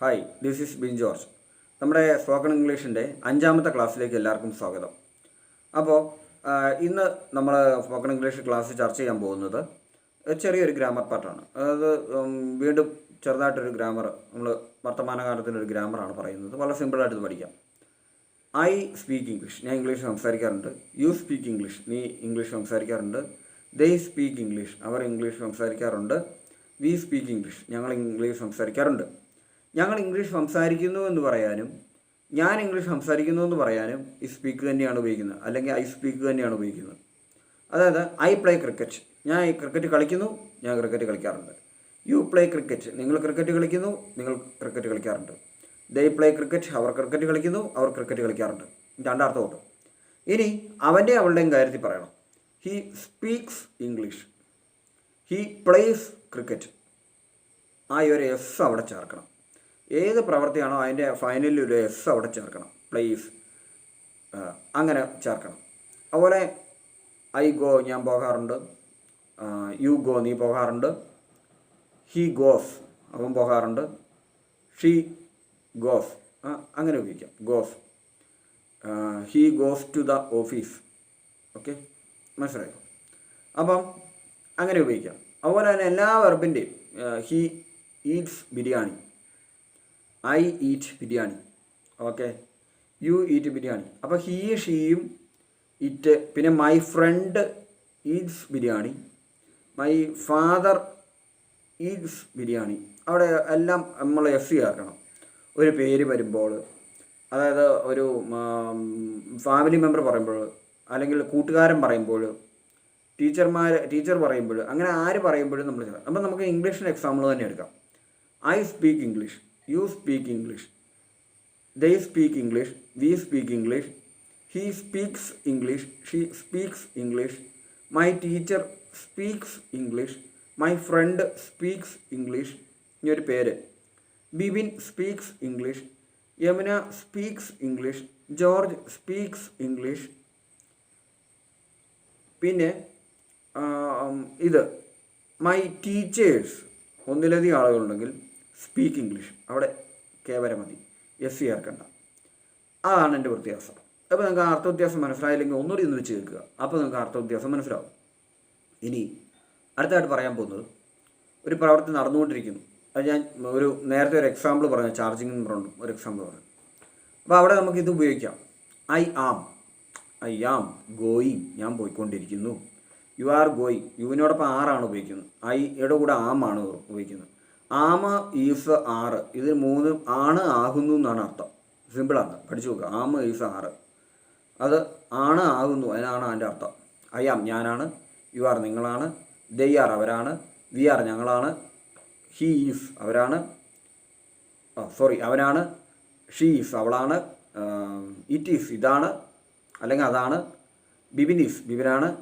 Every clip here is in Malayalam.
Hi this is Bin George നമ്മുടെ സ്പോക്കൺ ഇംഗ്ലീഷിന്റെ അഞ്ചാമത്തെ ക്ലാസ്സിലേക്ക് എല്ലാവർക്കും സ്വാഗതം. അപ്പോൾ ഇന്ന് നമ്മൾ സ്പോക്കൺ ഇംഗ്ലീഷ് ക്ലാസ് ചർച്ച ചെയ്യാൻ പോകുന്നത് ചെറിയൊരു ഗ്രാമർ പാർട്ടാണ് അതായത് വീണ്ടും ചെറുതായിട്ടൊരു ഗ്രാമർ നമ്മൾ വർത്തമാനകാലത്തിലൊരു ഗ്രാമറാണ് പറയുന്നത്. വളരെ സിമ്പിളായിട്ട് പഠിക്കാം. ഐ സ്പീക്ക് ഇംഗ്ലീഷ് ഞാൻ ഇംഗ്ലീഷ് സംസാരിക്കാറുണ്ട്. യു സ്പീക്ക് ഇംഗ്ലീഷ് നീ ഇംഗ്ലീഷ് സംസാരിക്കാറുണ്ട്. ദേ സ്പീക്ക് ഇംഗ്ലീഷ് അവർ ഇംഗ്ലീഷ് സംസാരിക്കാറുണ്ട്. വി സ്പീക്ക് ഇംഗ്ലീഷ് ഞങ്ങൾ ഇംഗ്ലീഷ് സംസാരിക്കാറുണ്ട്. ഞങ്ങൾ ഇംഗ്ലീഷ് സംസാരിക്കുന്നു എന്ന് പറയാനും ഞാൻ ഇംഗ്ലീഷ് സംസാരിക്കുന്നു എന്ന് പറയാനും ഈ സ്പീക്ക് തന്നെയാണ് ഉപയോഗിക്കുന്നത്. അല്ലെങ്കിൽ ഐ സ്പീക്ക് തന്നെയാണ് ഉപയോഗിക്കുന്നത്. അതായത് ഐ പ്ലേ ക്രിക്കറ്റ് ഞാൻ ഈ ക്രിക്കറ്റ് കളിക്കുന്നു ഞാൻ ക്രിക്കറ്റ് കളിക്കാറുണ്ട്. യു പ്ലേ ക്രിക്കറ്റ് നിങ്ങൾ ക്രിക്കറ്റ് കളിക്കുന്നു നിങ്ങൾ ക്രിക്കറ്റ് കളിക്കാറുണ്ട്. ദേ പ്ലേ ക്രിക്കറ്റ് അവർ ക്രിക്കറ്റ് കളിക്കുന്നു അവർ ക്രിക്കറ്റ് കളിക്കാറുണ്ട്. രണ്ടാർത്ഥം ഉണ്ട് ഇനി അവന്റെ അവളുടെയും കാര്യത്തിൽ പറയണം. He speaks English he plays cricket ആ ഒരു എസ് അവിടെ ചേർക്കണം. ഏത് പ്രവൃത്തിയാണോ അതിന്റെ ഫൈനലിൽ ഒരു എസ് അവിടെ ചേർക്കണം. പ്ലേസ് അങ്ങനെ ചേർക്കണം. അതുപോലെ ഐ ഗോ ഞാൻ പോകാറുണ്ട്. യു ഗോ നീ പോകാറുണ്ട്. ഹി ഗോസ് അവൻ പോകാറുണ്ട്. ഷീ ഗോസ് അങ്ങനെ ഉപയോഗിക്കാം. Goes he goes to the office okay മനസ്സിലായോ? അപ്പം അങ്ങനെ ഉപയോഗിക്കാം. അതുപോലെ തന്നെ എല്ലാ വെർബിന്റെയും he eats biryani I eat biryani okay you eat biryani അപ്പോൾ ഹീ ഷീയും ഇറ്റ് പിന്നെ my friend eats biryani my father eats biryani അവിടെ എല്ലാം നമ്മൾ എഫ് ആക്കണം ഒരു പേര് വരുമ്പോൾ അതായത് ഒരു ഫാമിലി മെമ്പർ പറയുമ്പോൾ അല്ലെങ്കിൽ കൂട്ടുകാരൻ പറയുമ്പോൾ ടീച്ചർമാർ ടീച്ചർ പറയുമ്പോൾ അങ്ങനെ ആര് പറയുമ്പോഴും നമ്മൾ അപ്പം നമുക്ക് ഇംഗ്ലീഷിന്റെ എക്സാമ്പിൾ തന്നെ എടുക്കാം. I speak English you speak English they speak English we speak English he speaks English she speaks English my teacher speaks English my friend speaks English ഇനി ഒരു പേര്. Bibin speaks English Yamuna speaks English George speaks English പിന്നെ ഇത്. മൈ ടീച്ചേഴ്സ് ഒന്നിലധികം ആളുകളുണ്ടെങ്കിൽ സ്പീക്ക് ഇംഗ്ലീഷ്. അവിടെ കേവലം മതി. എസ് സി ചേർക്കണ്ട അതാണ് എന്റെ വ്യത്യാസം അപ്പോൾ നിങ്ങൾക്ക് അർത്ഥ വ്യത്യാസം മനസ്സിലായില്ലെങ്കിൽ ഒന്നുകൂടി ഒന്ന് വെച്ച് കേൾക്കുക. അപ്പോൾ നിങ്ങൾക്ക് അർത്ഥ വ്യത്യാസം മനസ്സിലാവും. ഇനി അടുത്തായിട്ട് പറയാൻ പോകുന്നത് ഒരു പ്രവൃത്തി നടന്നുകൊണ്ടിരിക്കുന്നു. അത് ഞാൻ ഒരു നേരത്തെ ഒരു എക്സാമ്പിൾ പറഞ്ഞു ചാർജിങ് എന്ന് പറഞ്ഞു ഒരു എക്സാമ്പിൾ പറഞ്ഞു. അപ്പോൾ അവിടെ നമുക്ക് ഇത് ഉപയോഗിക്കാം. I am I am going ഞാൻ പോയിക്കൊണ്ടിരിക്കുന്നു. യു ആർ ഗോയിങ് യുവിനോടൊപ്പം ആറാണ് ഉപയോഗിക്കുന്നത്. ഐ യുടെ കൂടെ ആം ആണ് ഉപയോഗിക്കുന്നത്. ആമ ഈസ് ആറ്. ഇത് മൂന്ന് ആണ് ആകുന്നു എന്നാണ് അർത്ഥം. സിമ്പിളാണ് പഠിച്ചു നോക്കുക ആമ ഈസ് ആറ്. അത് ആണ് ആകുന്നു. അതിനാണ് അതിന്റെ അർത്ഥം. ആം. ഞാനാണ്. യു ആർ നിങ്ങളാണ്. ദേ ആർ അവരാണ്. വി ആർ ഞങ്ങളാണ്. ഹീ ഈസ് അവരാണ്. സോറി. അവനാണ് ഷീ ഈസ് അവളാണ്. ഇറ്റ് ഈസ് ഇതാണ്. അല്ലെങ്കിൽ അതാണ്. ബിബിൻ ഈസ് ബിബിനാണ്.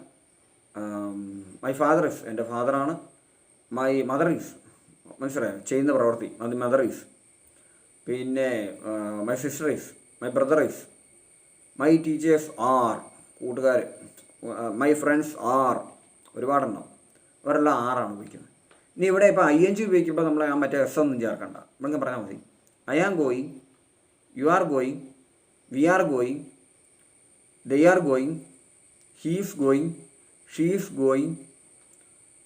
മൈ ഫാദർ ഈസ് എന്റെ ഫാദറാണ്. മൈ മദർ ഈസ് മനസ്സിലായോ ചെയ്യുന്ന പ്രവൃത്തി. അത് മദർ ഈസ് പിന്നെ my sister is my brother is my teachers are കൂട്ടുകാർ മൈ ഫ്രണ്ട്സ് ആർ ഒരുപാടുണ്ടാവും. അവരെല്ലാം ആറാണ് ഉപയോഗിക്കുന്നത്. ഇനി ഇവിടെ ഇപ്പോൾ ഐ എൻ ജി ഉപയോഗിക്കുമ്പോൾ നമ്മൾ ആ മറ്റേ എസ് ഒന്നും ചേർക്കണ്ട. ഇവിടെ പറഞ്ഞാൽ മതി. I am going you are going we are going they are going he's going she's going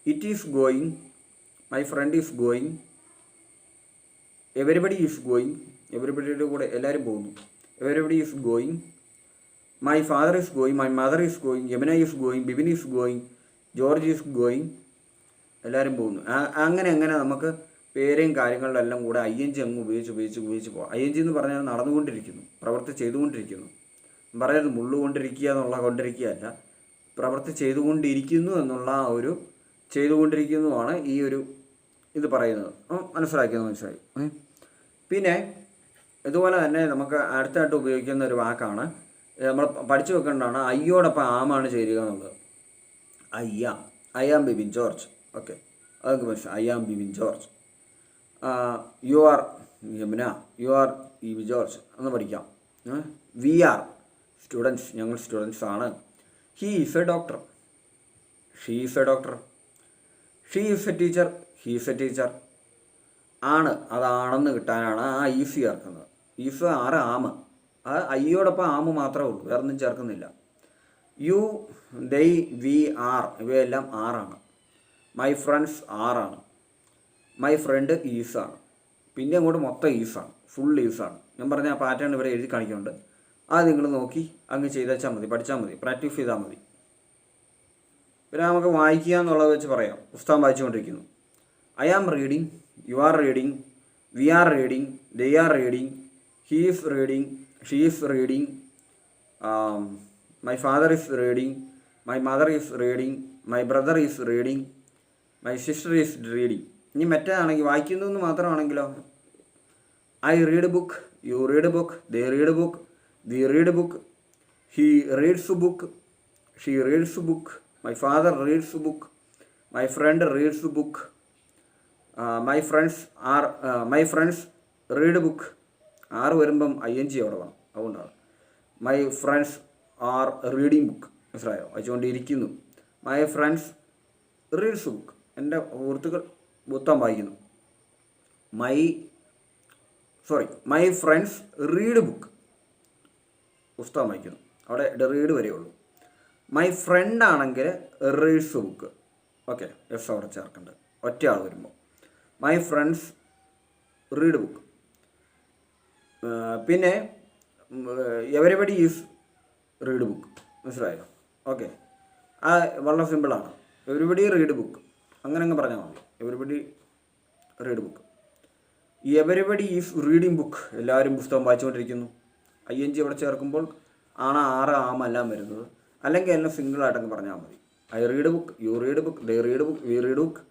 it is going my friend is going everybody is going എവരിബഡിയുടെ കൂടെ എല്ലാവരും പോകുന്നു. Everybody is going my father is going my mother is going Yamuna is going Bibin is going George is going എല്ലാവരും പോകുന്നു. അങ്ങനെ അങ്ങനെ നമുക്ക് പേരെയും കാര്യങ്ങളിലെല്ലാം കൂടെ ഐ എൻ ജി അങ്ങ് ഉപയോഗിച്ച് ഉപയോഗിച്ച് ഉപയോഗിച്ച് പോകാം ഐ എൻ ജി എന്ന് പറഞ്ഞാൽ നടന്നുകൊണ്ടിരിക്കുന്നു. പ്രവൃത്തി ചെയ്തുകൊണ്ടിരിക്കുന്നു. പറയരുത് മുള്ളുകൊണ്ടിരിക്കുക എന്നുള്ള കൊണ്ടിരിക്കുക അല്ല പ്രവൃത്തി ചെയ്തുകൊണ്ടിരിക്കുന്നു എന്നുള്ള ഒരു ചെയ്തുകൊണ്ടിരിക്കുന്നതുമാണ് ഈ ഒരു ഇത് പറയുന്നത്. മനസ്സിലാക്കിയത് മനസ്സിലായി. പിന്നെ ഇതുപോലെ തന്നെ നമുക്ക് അടുത്തായിട്ട് ഉപയോഗിക്കുന്ന ഒരു വാക്കാണ്. നമ്മൾ പഠിച്ചു വെക്കേണ്ടതാണ് അയ്യോടൊപ്പം ആമാണ് ചേരുക എന്നുള്ളത്. അയ്യ. I am Bibin George. Okay. അതൊക്കെ മനസ്സിലായി. I am Bibin George. You are Yamuna. You are E B George. എന്ന് പഠിക്കാം. We are students. ഞങ്ങൾ സ്റ്റുഡൻസ് ആണ്. He is a doctor. She is a doctor. She is a teacher. He is a teacher ആണ്. അതാണെന്ന് കിട്ടാനാണ് ആ ഈസ് ചേർക്കുന്നത്. ഈസ് ആറ് ആമ് ആ ഐയോടൊപ്പം ആമ് മാത്രമേ ഉള്ളൂ. വേറെ ഒന്നും ചേർക്കുന്നില്ല. യു ദൈ വി ആർ ഇവയെല്ലാം ആറാണ് മൈ ഫ്രണ്ട്സ് ആറാണ് മൈ ഫ്രണ്ട് ഈസാണ് പിന്നെ അങ്ങോട്ട് മൊത്തം ഈസാണ് ഫുൾ ഈസാണ് ഞാൻ പറഞ്ഞ ആ പാറ്റേൺ ഇവിടെ എഴുതി കാണിക്കുന്നുണ്ട്. അത് നിങ്ങൾ നോക്കി അങ്ങ് ചെയ്തേച്ചാൽ മതി. പഠിച്ചാൽ മതി. പ്രാക്ടീസ് ചെയ്താൽ മതി. പിന്നെ നമുക്ക് വായിക്കുക എന്നുള്ളത് വെച്ച് പറയാം. പുസ്തകം വായിച്ചുകൊണ്ടിരിക്കുന്നു. I am reading you are reading we are reading they are reading he is reading she is reading my father is reading my mother is reading my brother is reading my sister is reading ഇനി മറ്റേതാണെങ്കിൽ വായിക്കുന്നു എന്ന് മാത്രമാണെങ്കിലോ? I read book you read book they read book the read book he reads book she reads book my father reads book my friend reads book my friends are my friends read book are വരുമ്പം ഐ എൻ ജി അവിടെ വേണം അതുകൊണ്ടാണ്. My friends are reading book മനസ്സിലായോ? വായിച്ചുകൊണ്ടിരിക്കുന്നു മൈ ഫ്രണ്ട്സ് റീഡ്സ് ബുക്ക് എന്റെ സുഹൃത്തുക്കൾ പുത്തം വായിക്കുന്നു. My sorry my friends read book പുസ്തകം വായിക്കുന്നു. അവിടെ റീഡ് ഉള്ളൂ മൈ ഫ്രണ്ട് ആണെങ്കിൽ റീഡ്സ് ബുക്ക് ഓക്കെ എസ് അവിടെ ചേർക്കേണ്ടത് ഒറ്റ ആൾ വരുമ്പോൾ മൈ ഫ്രണ്ട്സ് റീഡ് ബുക്ക് പിന്നെ എവരിബഡി ഈസ് റീഡ് ബുക്ക് മനസ്സിലായോ? ഓക്കെ ആ വളരെ സിമ്പിളാണ് എവരിബഡി റീഡ് ബുക്ക് അങ്ങനെ അങ്ങ് പറഞ്ഞാൽ മതി. Everybody read book everybody is reading book എല്ലാവരും പുസ്തകം വായിച്ചുകൊണ്ടിരിക്കുന്നു. ഐ എൻ ജി അവിടെ ചേർക്കുമ്പോൾ ആണ് ആറ് ആം വരുന്നത്. അല്ലെങ്കിൽ എല്ലാം സിംഗിളായിട്ടങ്ങ് പറഞ്ഞാൽ മതി. I read book you read book they read book we read book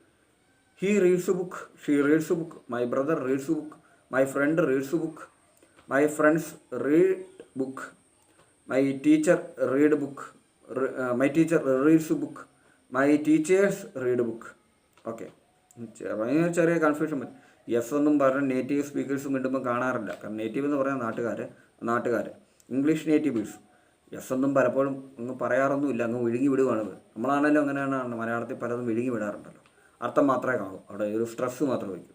he reads book she reads book my brother reads book my friend reads book my friends read book my teacher read book my teacher reads book my teachers read book okay ചെറിയ ചെറിയ കൺഫ്യൂഷൻ പറ്റും എസ് ഒന്നും പറഞ്ഞ് നേറ്റീവ് സ്പീക്കേഴ്സും മിണ്ടുമ്പോൾ കാണാറില്ല. കാരണം നേറ്റീവ് എന്ന് പറഞ്ഞാൽ നാട്ടുകാർ നാട്ടുകാർ ഇംഗ്ലീഷ് നേറ്റീവ്സ് എസ് ഒന്നും പലപ്പോഴും അങ്ങ് പറയാറൊന്നുമില്ല അങ്ങ് വിഴുങ്ങി വിടുകയാണ്. നമ്മളാണല്ലോ അങ്ങനെയാണ് മലയാളത്തിൽ പലതും വിഴുങ്ങി വിടാറുണ്ടല്ലോ. അർത്ഥം മാത്രമേ കാണൂ. അവിടെ ഒരു സ്ട്രെസ് മാത്രമേ വയ്ക്കൂ.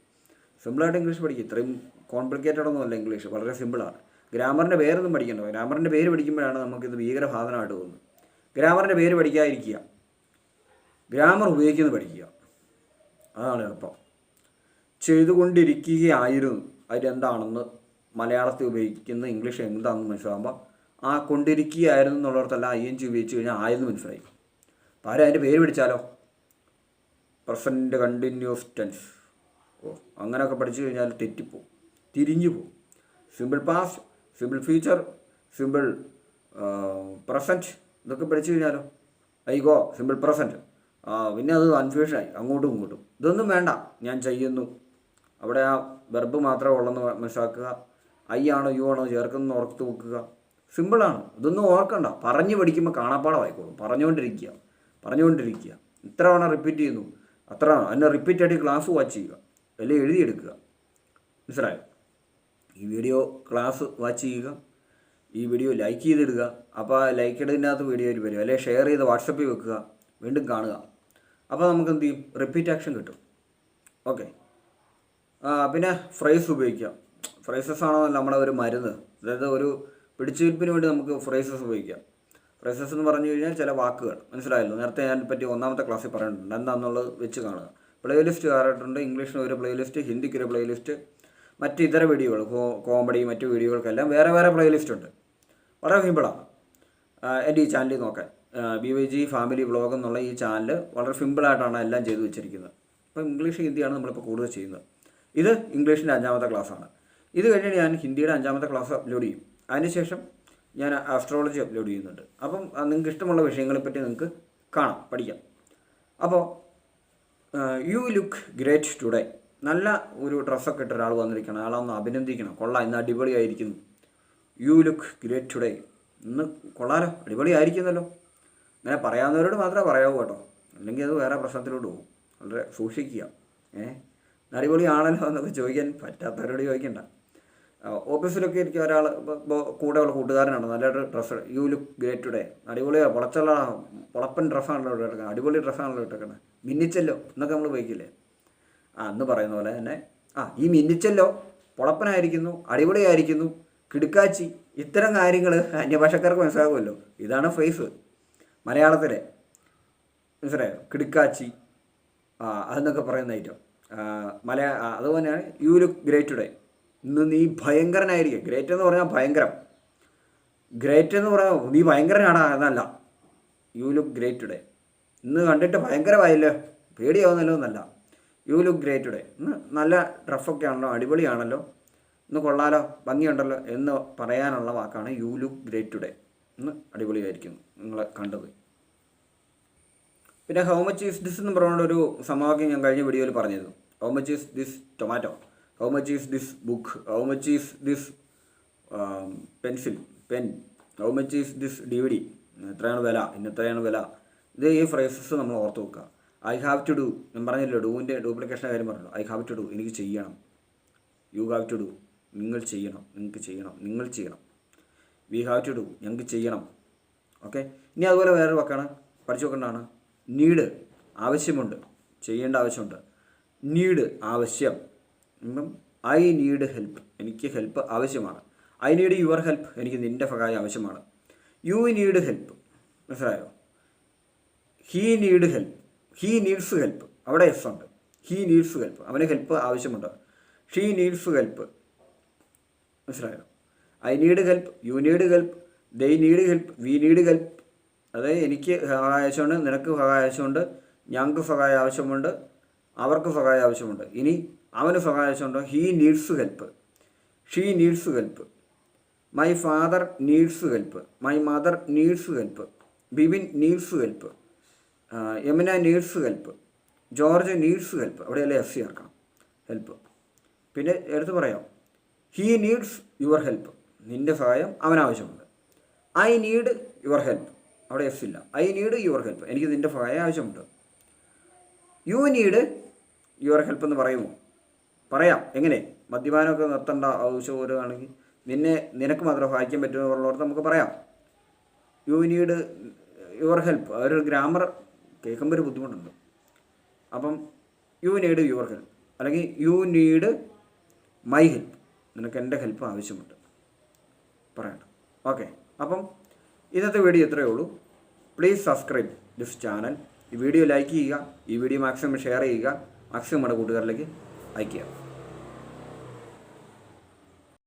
സിമ്പിളായിട്ട് ഇംഗ്ലീഷ് പഠിക്കും. ഇത്രയും കോംപ്ലിക്കേറ്റഡ് ഒന്നും അല്ല ഇംഗ്ലീഷ് വളരെ സിമ്പിളാണ് ഗ്രാമറിന്റെ പേരൊന്നും പഠിക്കേണ്ട. ഗ്രാമറിന്റെ പേര് പഠിക്കുമ്പോഴാണ് നമുക്കിത് ഭീകര ഭാവനമായിട്ട് തോന്നുന്നത്. ഗ്രാമറിന്റെ പേര് പഠിക്കാതിരിക്കുക. ഗ്രാമർ ഉപയോഗിക്കുന്നത് പഠിക്കുക. അതാണ് എളുപ്പം. ചെയ്തുകൊണ്ടിരിക്കുകയായിരുന്നു. അതിലെന്താണെന്ന് മലയാളത്തിൽ ഉപയോഗിക്കുന്ന ഇംഗ്ലീഷ് എന്താണെന്ന് മനസ്സിലാകുമ്പോൾ ആ കൊണ്ടിരിക്കുകയായിരുന്നു എന്നുള്ളിടത്തല്ല ഐ എൻ ജി ഉപയോഗിച്ച് കഴിഞ്ഞാൽ ആയെന്ന് മനസ്സിലായി. അപ്പോൾ ആരും അതിന്റെ പേര് പിടിച്ചാലോ പ്രസന്റ് കണ്ടിന്യൂസ് ടെൻസ്. ഓ അങ്ങനെയൊക്കെ പഠിച്ചു കഴിഞ്ഞാൽ തെറ്റിപ്പോവും. തിരിഞ്ഞു പോവും. Simple past simple future simple present ഇതൊക്കെ പഠിച്ചു കഴിഞ്ഞാലോ? ഐ ഗോ സിമ്പിൾ പ്രസന്റ് പിന്നെ അത് കൺഫ്യൂഷനായി. അങ്ങോട്ടും ഇങ്ങോട്ടും. ഇതൊന്നും വേണ്ട. ഞാൻ ചെയ്യുന്നു. അവിടെ ആ വെർബ് മാത്രമേ ഉള്ളെന്ന് മനസ്സിലാക്കുക. ഐ ആണോ യു ആണോ ചേർക്കുന്ന ഓർത്ത് വെക്കുക. സിമ്പിളാണ് ഇതൊന്നും ഓർക്കണ്ട. പറഞ്ഞു പഠിക്കുമ്പോൾ കാണാപ്പാടമായിക്കോളും പറഞ്ഞുകൊണ്ടിരിക്കുക. പറഞ്ഞുകൊണ്ടിരിക്കുക. ഇത്ര റിപ്പീറ്റ് ചെയ്യുന്നു. അത്ര അതിനെ റിപ്പീറ്റ് ആയിട്ട് ക്ലാസ് വാച്ച് ചെയ്യുക. അല്ലെങ്കിൽ എഴുതിയെടുക്കുക. മനസ്സിലായോ? ഈ വീഡിയോ ക്ലാസ് വാച്ച് ചെയ്യുക. ഈ വീഡിയോ ലൈക്ക് ചെയ്തിടുക അപ്പോൾ ആ ലൈക്ക് ഇടുന്നതിനകത്ത് വീഡിയോ വരും അല്ലെങ്കിൽ ഷെയർ ചെയ്ത് വാട്സപ്പിൽ വെക്കുക. വീണ്ടും കാണുക. അപ്പോൾ നമുക്ക് എന്ത് ചെയ്യും? റിപ്പീറ്റ് ആക്ഷൻ കിട്ടും. ഓക്കെ പിന്നെ ഫ്രൈസ് ഉപയോഗിക്കാം ഫ്രൈസസ് ആണോ നമ്മുടെ ഒരു മരുന്ന്? അതായത് ഒരു പിടിച്ചുവിൽപ്പിന് വേണ്ടി നമുക്ക് ഫ്രൈസസ് ഉപയോഗിക്കാം. ഫ്രേസസ് എന്ന് പറഞ്ഞു കഴിഞ്ഞാൽ ചില വാക്കുകൾ. മനസ്സിലായല്ലോ? നേരത്തെ ഞാൻ പറ്റി ഒന്നാമത്തെ ക്ലാസ്സിൽ പറഞ്ഞിട്ടുണ്ട്. എന്താണെന്നുള്ളത് വെച്ച് കാണുക. പ്ലേലിസ്റ്റ് കയറിയിട്ടുണ്ട് ഇംഗ്ലീഷിന് ഒരു പ്ലേലിസ്റ്റ് ഹിന്ദിക്ക് ഒരു പ്ലേലിസ്റ്റ് മറ്റ് ഇതര വീഡിയോകൾ കോമഡി മറ്റു വീഡിയോകൾക്കെല്ലാം വേറെ വേറെ പ്ലേലിസ്റ്റ് ഉണ്ട്. വളരെ സിമ്പിളാണ് എന്റെ ഈ ചാനലിൽ നോക്കാൻ. B Y G family vlog എന്നുള്ള ഈ ചാനൽ വളരെ സിമ്പിളായിട്ടാണ് എല്ലാം ചെയ്തു വെച്ചിരിക്കുന്നത്. അപ്പോൾ ഇംഗ്ലീഷ് ഹിന്ദിയാണ് നമ്മളിപ്പോൾ കൂടുതൽ ചെയ്യുന്നത്. ഇത് ഇംഗ്ലീഷിന്റെ അഞ്ചാമത്തെ ക്ലാസ്സാണ് ഇത് കഴിഞ്ഞ് ഞാൻ ഹിന്ദിയുടെ അഞ്ചാമത്തെ ക്ലാസ് അപ്ലോഡ് ചെയ്യും. അതിനുശേഷം ഞാൻ ആസ്ട്രോളജി അപ്ലോഡ് ചെയ്യുന്നുണ്ട്. അപ്പം നിങ്ങൾക്ക് ഇഷ്ടമുള്ള വിഷയങ്ങളെപ്പറ്റി നിങ്ങൾക്ക് കാണാം പഠിക്കാം. അപ്പോൾ യു ലുക്ക് ഗ്രേറ്റ് ടുഡേ നല്ല ഒരു ഡ്രസ്സൊക്കെ ഇട്ട് ഒരാൾ വന്നിരിക്കണം. അയാളൊന്ന് അഭിനന്ദിക്കണം. കൊള്ളാം ഇന്ന് അടിപൊളിയായിരിക്കുന്നു. യു ലുക്ക് ഗ്രേറ്റ് ടുഡേ ഇന്ന് കൊള്ളാലോ അടിപൊളിയായിരിക്കുന്നല്ലോ. അങ്ങനെ പറയാവുന്നവരോട് മാത്രമേ പറയാവൂ കേട്ടോ. അല്ലെങ്കിൽ അത് വേറെ പ്രശ്നത്തിലോട്ട് പോകും. വളരെ സൂക്ഷിക്കുക. ഏഹ് അടിപൊളിയാണല്ലോ എന്നൊക്കെ ചോദിക്കാൻ പറ്റാത്തവരോട് ചോദിക്കണ്ട. ഓഫീസിലൊക്കെ ഇരിക്കും ഒരാൾ കൂടെയുള്ള കൂട്ടുകാരനാണ്. നല്ലൊരു dress you look great today അടിപൊളിയാണ് പൊളച്ചുള്ള പൊളപ്പൻ ഡ്രസ്സാണല്ലോ ഇട്ടേക്കുന്നത് അടിപൊളി ഡ്രസ്സാണല്ലോ ഇട്ടേക്കുന്നത് മിന്നിച്ചല്ലോ. എന്നൊക്കെ നമ്മൾ ഉപയോഗിക്കില്ലേ ആ എന്ന് പറയുന്ന പോലെ തന്നെ ആ ഈ മിന്നിച്ചല്ലോ പൊളപ്പനായിരിക്കുന്നു അടിപൊളിയായിരിക്കുന്നു കിടുക്കാച്ചി ഇത്തരം കാര്യങ്ങൾ അന്യഭാഷക്കാർക്ക് മനസ്സിലാകുമല്ലോ. ഇതാണ് ഫേസ് മലയാളത്തിലെ മനസ്സിലായോ? കിടുക്കാച്ചി ആ അതെന്നൊക്കെ പറയുന്ന ഐറ്റം മലയാ അതുപോലെയാണ് യു ലുക്ക് ഗ്രേറ്റ് ടുഡേ ഇന്ന് നീ ഭയങ്കരനായിരിക്കും. ഗ്രേറ്റ് എന്ന് പറഞ്ഞാൽ ഭയങ്കരം. ഗ്രേറ്റ് എന്ന് പറഞ്ഞാൽ നീ ഭയങ്കരനാണ് എന്നല്ല. യു ലുക്ക് ഗ്രേറ്റ് ടുഡേ ഇന്ന് കണ്ടിട്ട് ഭയങ്കരമായില്ലേ? പേടിയാവുന്നല്ലോ എന്നല്ല. യു ലുക്ക് ഗ്രേറ്റ് ടുഡേ ഇന്ന് നല്ല ഡ്രസ്സൊക്കെ ആണല്ലോ അടിപൊളിയാണല്ലോ. ഇന്ന് കൊള്ളാലോ ഭംഗിയുണ്ടല്ലോ എന്ന് പറയാനുള്ള വാക്കാണ് യു ലുക്ക് ഗ്രേറ്റ് ടുഡേ ഇന്ന് അടിപൊളിയായിരിക്കുന്നു നിങ്ങളെ കണ്ടത്. പിന്നെ ഹൗ മച്ച് ഈസ് ദിസ് എന്ന് പറഞ്ഞുകൊണ്ട് ഒരു സമവാക്യം ഞാൻ കഴിഞ്ഞ വീഡിയോയിൽ പറഞ്ഞിരുന്നു. How much is this tomato how much is this book how much is this pencil pen how much is this D V D എത്രയാണ് വില? ഇന്നെത്രയാണ് വില? ഇത് ഈ ഫ്രേസസ് നമ്മൾ ഓർത്ത് വെക്കുക ഐ ഹാവ് ടു ഡു ഞാൻ പറഞ്ഞല്ലോ ഡൂവിന്റെ ഡ്യൂപ്ലിക്കേഷൻ കാര്യം പറഞ്ഞല്ലോ. ഐ ഹാവ് ടു ഡു എനിക്ക് ചെയ്യണം. യു ഹാവ് ടു ഡു നിങ്ങൾ ചെയ്യണം. നിങ്ങൾക്ക് ചെയ്യണം. നിങ്ങൾ ചെയ്യണം. വി ഹാവ് ടു ഡു ഞങ്ങൾക്ക് ചെയ്യണം. ഓക്കെ ഇനി അതുപോലെ വേറൊരു വാക്കാണ്. പഠിച്ചു വെക്കേണ്ടതാണ് നീഡ് ആവശ്യമുണ്ട്. ചെയ്യേണ്ട ആവശ്യമുണ്ട്. നീഡ് ആവശ്യം. ഇപ്പം ഐ നീഡ് ഹെൽപ്പ്. എനിക്ക് ഹെൽപ്പ് ആവശ്യമാണ്. I need your help. എനിക്ക് നിന്റെ സഹായം ആവശ്യമാണ്. You need help. മനസ്സിലായോ? He need help. He needs help. അവിടെ എസ് ഉണ്ട്. He needs help. അവന് ഹെൽപ്പ് ആവശ്യമുണ്ട്. She needs help. മനസ്സിലായോ? I need help. You need help. They need help. We need help. അതായത് എനിക്ക് സഹായമുണ്ട് നിനക്ക് സഹായം ആവശ്യമുണ്ട്. ഞങ്ങൾക്ക് സഹായം ആവശ്യമുണ്ട്. അവർക്ക് സഹായം ആവശ്യമുണ്ട്. ഇനി അവന് സഹായം ആവശ്യമുണ്ട് he needs help she needs help my father needs help my mother needs help Bibin needs help Yamuna needs help George needs help അവിടെയല്ലേ C ചേർക്കണം ഹെൽപ്പ് പിന്നെ എടുത്ത് പറയാം. ഹീ നീഡ്സ് യുവർ ഹെൽപ്പ് നിന്റെ സഹായം അവനാവശ്യമുണ്ട്. ഐ നീഡ് യുവർ ഹെൽപ്പ് അവിടെ എഫ് ഇല്ല. ഐ നീഡ് യുവർ ഹെൽപ്പ് എനിക്ക് നിന്റെ സഹായം ആവശ്യമുണ്ട്. യു നീഡ് യുവർ ഹെൽപ്പ് എന്ന് പറയുമോ? പറയാം. എങ്ങനെ? മദ്യപാനമൊക്കെ നിർത്തേണ്ട ആവശ്യം വരുവാണെങ്കിൽ നിന്നെ നിനക്ക് മാത്രം സഹായിക്കാൻ പറ്റുമെന്ന് പറഞ്ഞിടത്ത് നമുക്ക് പറയാം. യു നീഡ് യുവർ ഹെൽപ്പ് ഒരു ഗ്രാമർ കേൾക്കുമ്പോൾ ഒരു ബുദ്ധിമുട്ടുണ്ട്. അപ്പം യു നീഡ് യുവർ ഹെൽപ്പ് അല്ലെങ്കിൽ യു നീഡ് മൈ ഹെൽപ്പ് നിനക്ക് എന്റെ ഹെൽപ്പ് ആവശ്യമുണ്ട്. പറയണം ഓക്കെ അപ്പം ഇന്നത്തെ വീഡിയോ ഇത്രയേ ഉള്ളൂ. പ്ലീസ് സബ്സ്ക്രൈബ് ദിസ് ചാനൽ ഈ വീഡിയോ ലൈക്ക് ചെയ്യുക. ഈ വീഡിയോ മാക്സിമം ഷെയർ ചെയ്യുക. മാക്സിമം നമ്മുടെ കൂട്ടുകാരിലേക്ക് അയക്കുക